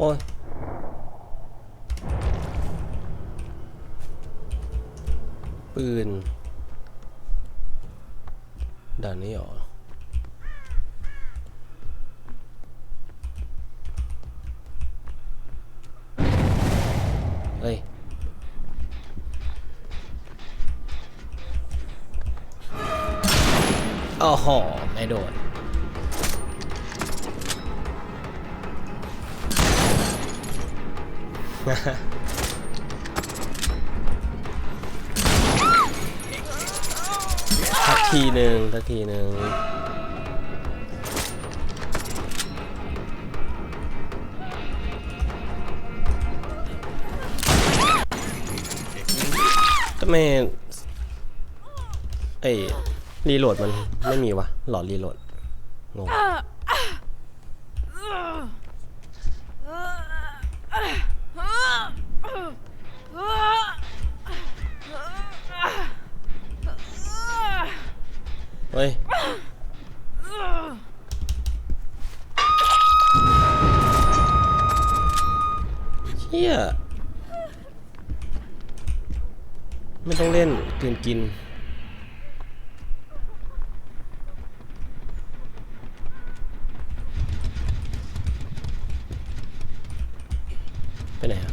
โอ้ยปืนด่านนี้เหรอเฮ้ยโอ้โหไม่โดน สักทีหนึ่งสักทีหนึ่งทำไมไอ้รีโหลดมันไม่มีวะหลอดรีโหลดงง เฮ้ย เชี่ย ไม่ต้องเล่นเกินกิน ไปไหนอะ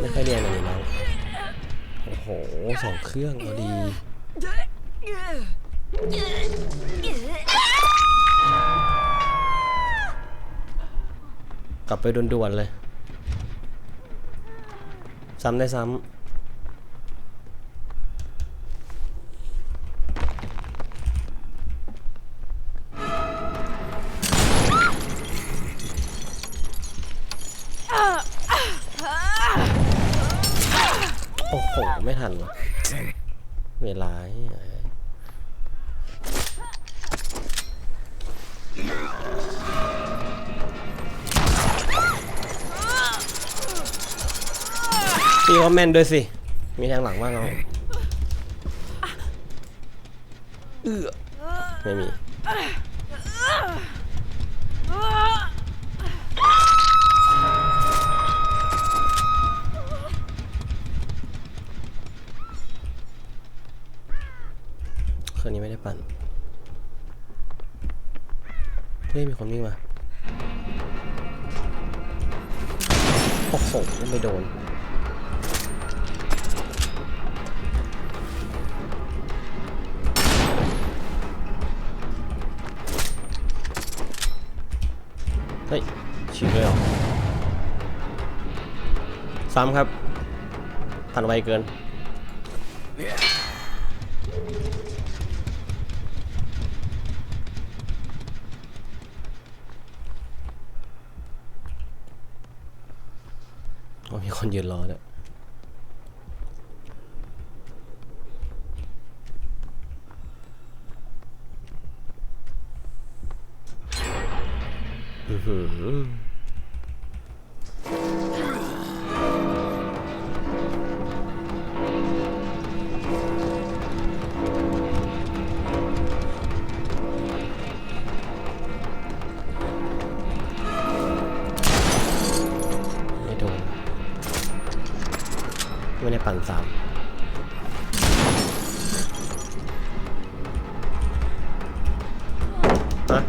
ไม่ค่อยเรียนอะไรน้องโอ้โหสองเครื่องเอาดีกลับไปด่วนๆเลย ซ้ำได้ซ้ำ เวลาเหี้ยพี่ก็แม่นด้วยสิ มีทางหลังบ้างเอาเอื้อไม่มี คืนนี้ไม่ได้ปั่น เฮ้ย มีคนวิ่งมา โอ้โหไม่โดน เฮ้ยฉีกเลยเหรอซ้ำครับ ทันไวเกิน โอ้มี คนยืนรอด้วยอื้อหือะ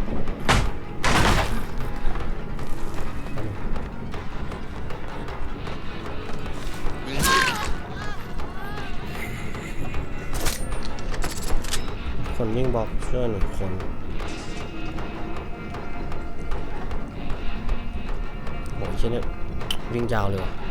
คนวิ่งบอกเชื่อหนึ่งคนโหยเช่นนี้วิ่งยาวเลยว่ะ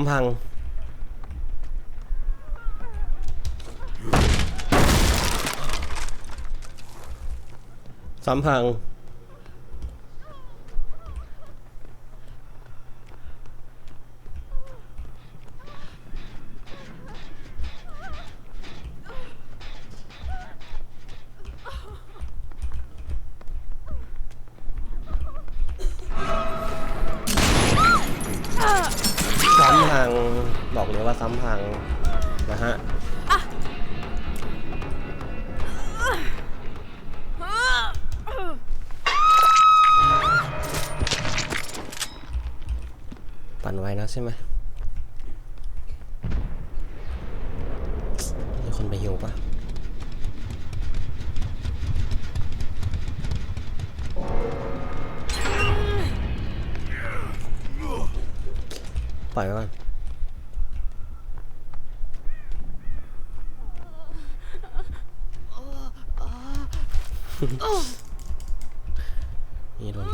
มพังสามพัง พัง บอกเลยว่าซ้ำพังนะฮะปั่นไว้นะใช่ไหม ปล่อยไว้ก่อนนี่โดน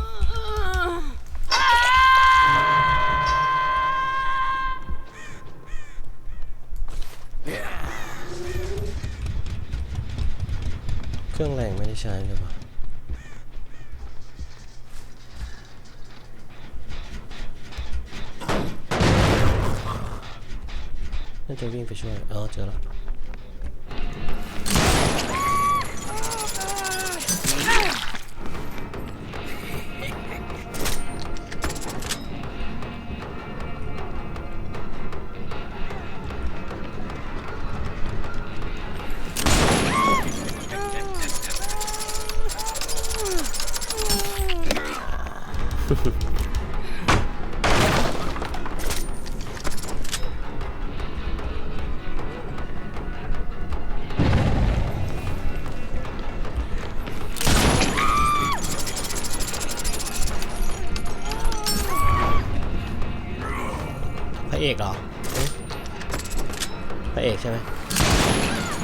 เครื่องแรงไม่ได้ใช้เลยปะ น่าจะวิ่งไป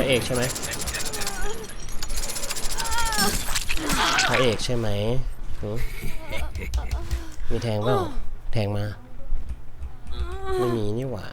ระเอกใช่ไหมพระเอกใช่ไหมมีแทงเปล่าแทงมา ไม่มีนี่หว่า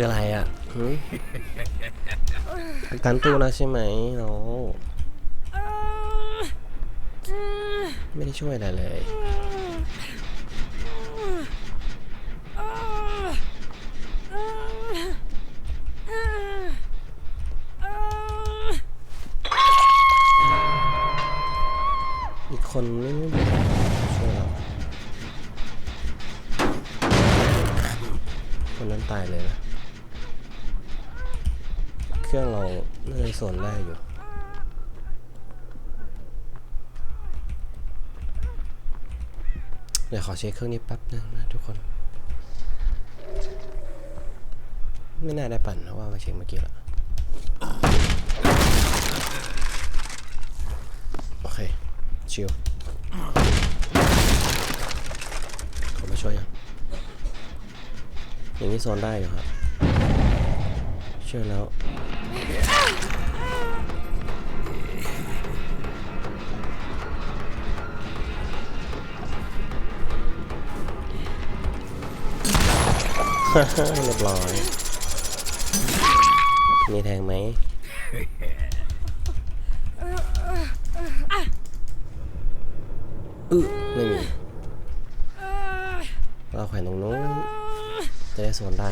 คืออะไรอะหือกันตู้แล้วใช่ไหมน้องไม่ได้ช่วยอะไรเลย เครื่องเราน่าจะสนได้อยู่เดี๋ยวขอเช็คเครื่องนี้แป๊บนึงนะทุกคน ไม่น่าได้ปั่นเพราะว่ามาเช็คเมื่อกี้ละโอเค ชิลเขามาช่วยยังอย่างนี้โซนได้อยู่ครับ เชื่อแล้วเรียบร้อย มีแทงไหมอึไม่มีเราแขวนตรงนู้นจะได้โซนได้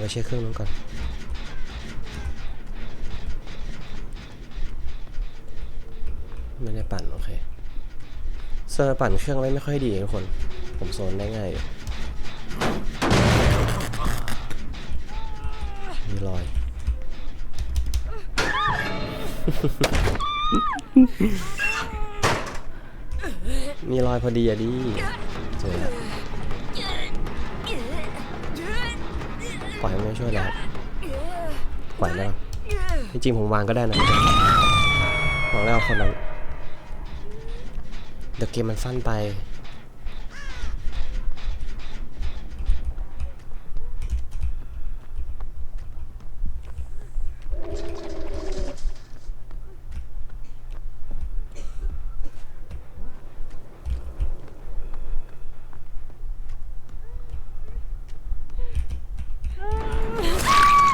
ไปเช็คเครื่องนู้นก่อนไม่ได้ปั่น โอเคเซอร์ปั่นเครื่องไว้ไม่ค่อยดีทุกคน ผมโซนได้ง่ายอยู่มีรอย มีรอยพอดีอะดิสวย ล่อยไม่ช่วยแล้วครับไหวไหมล่ะจริงๆผมวางก็ได้นะวางแล้วคนนั้นเดี๋ยวเกมมันสั้นไป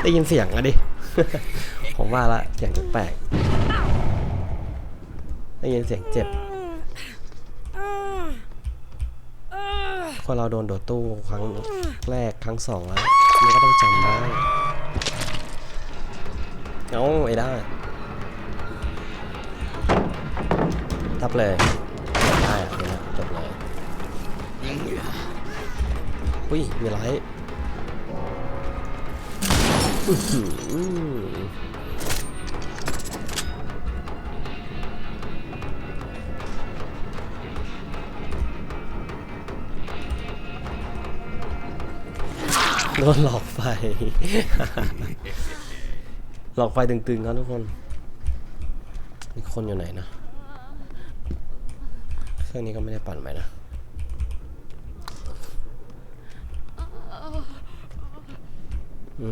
ได้ยินเสียงอะดิ ผมว่าละเสียงแปลกได้ยินเสียงเจ็บคนเราโดนโดดตู้ครั้งแรกครั้งสองแล้วมันก็ต้องจำได้เอาไอ้ได้ทับเลยได้อะเดี๋ยจบเลยอุ้ยมีไลท์อื้อหือ โดนหลอกไฟ หลอกไฟตึงๆครับทุกคนมีคนอยู่ไหนนะ เครื่องนี้ก็ไม่ได้ปั่นไปนะ อื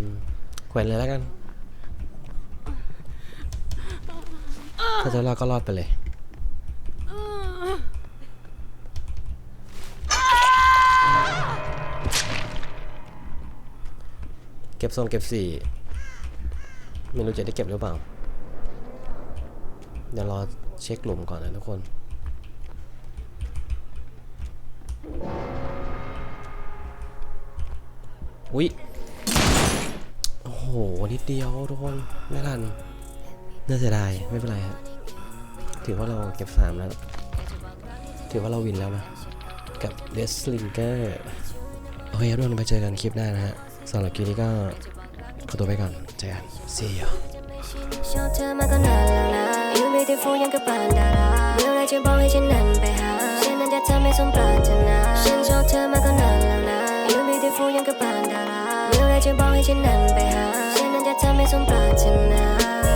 มแขวนเลยแล้วกัน ถ้าจะรอดก็รอดไปเลย เก็บทรงเก็บสี่ไม่รู้จะได้เก็บหรือเปล่า เดี๋ยวรอเช็คหลุมก่อนนะทุกคนอุ๊ย หนิดเดียวทุกคนไม่ทันน่าเสียดายไม่เป็นไรครับถือว่าเราเก็บสามแล้ว ถือว่าเราวินแล้วนะกับเดสลิงเกอร์โอเคทุกคนไปเจอกันคลิปหน้านะฮะสำหรับคลิปนี้ก็ขอตัวไปก่อนเจอกัน see you ชอบเธอมาก็นานแล้วนะอยู่ไม่ได้ฟูยังกับปานดาราเมื่อไรจะบอกให้ฉันนั้นไปหาฉันนั้นจะทำให้สมปรารถนาฉันชอบเธอมาก็นานแล้วนะอยู่ไม่ได้ฟูยังกับปานดารา มื่อไรจะบอกให้ฉันนั้นไปหา ฉันนั้นจะทำให้สมปรารถนา